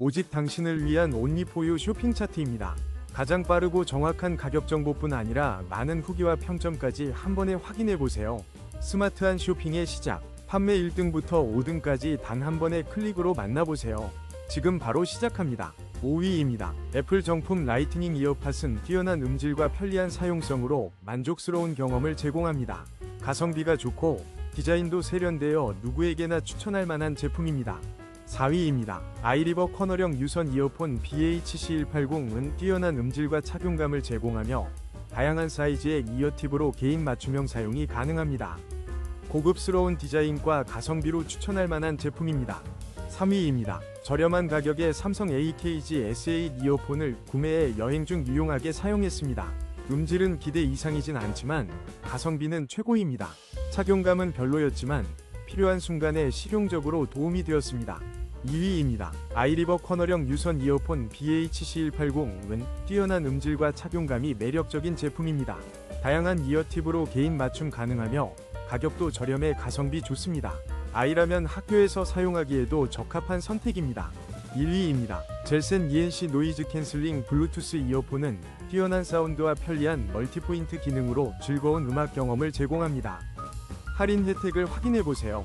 오직 당신을 위한 온리포유 쇼핑 차트입니다. 가장 빠르고 정확한 가격 정보뿐 아니라 많은 후기와 평점까지 한 번에 확인해 보세요. 스마트한 쇼핑의 시작. 판매 1등부터 5등까지 단 한 번의 클릭으로 만나보세요. 지금 바로 시작합니다. 5위입니다. 애플 정품 라이트닝 이어팟은 뛰어난 음질과 편리한 사용성으로 만족스러운 경험을 제공합니다. 가성비가 좋고 디자인도 세련되어 누구에게나 추천할 만한 제품입니다. 4위입니다. 아이리버 커널형 유선 이어폰 BHC180은 뛰어난 음질과 착용감을 제공하며 다양한 사이즈의 이어팁으로 개인 맞춤형 사용이 가능합니다. 고급스러운 디자인과 가성비로 추천할 만한 제품입니다. 3위입니다. 저렴한 가격에 삼성 AKG S8 이어폰을 구매해 여행 중 유용하게 사용했습니다. 음질은 기대 이상이진 않지만 가성비는 최고입니다. 착용감은 별로였지만 필요한 순간에 실용적으로 도움이 되었습니다. 2위입니다. 아이리버 커널형 유선 이어폰 BHC180은 뛰어난 음질과 착용감이 매력적인 제품입니다. 다양한 이어팁으로 개인 맞춤 가능하며 가격도 저렴해 가성비 좋습니다. 아이라면 학교에서 사용하기에도 적합한 선택입니다. 1위입니다. 젤센 ENC 노이즈 캔슬링 블루투스 이어폰은 뛰어난 사운드와 편리한 멀티포인트 기능으로 즐거운 음악 경험을 제공합니다. 할인 혜택을 확인해 보세요.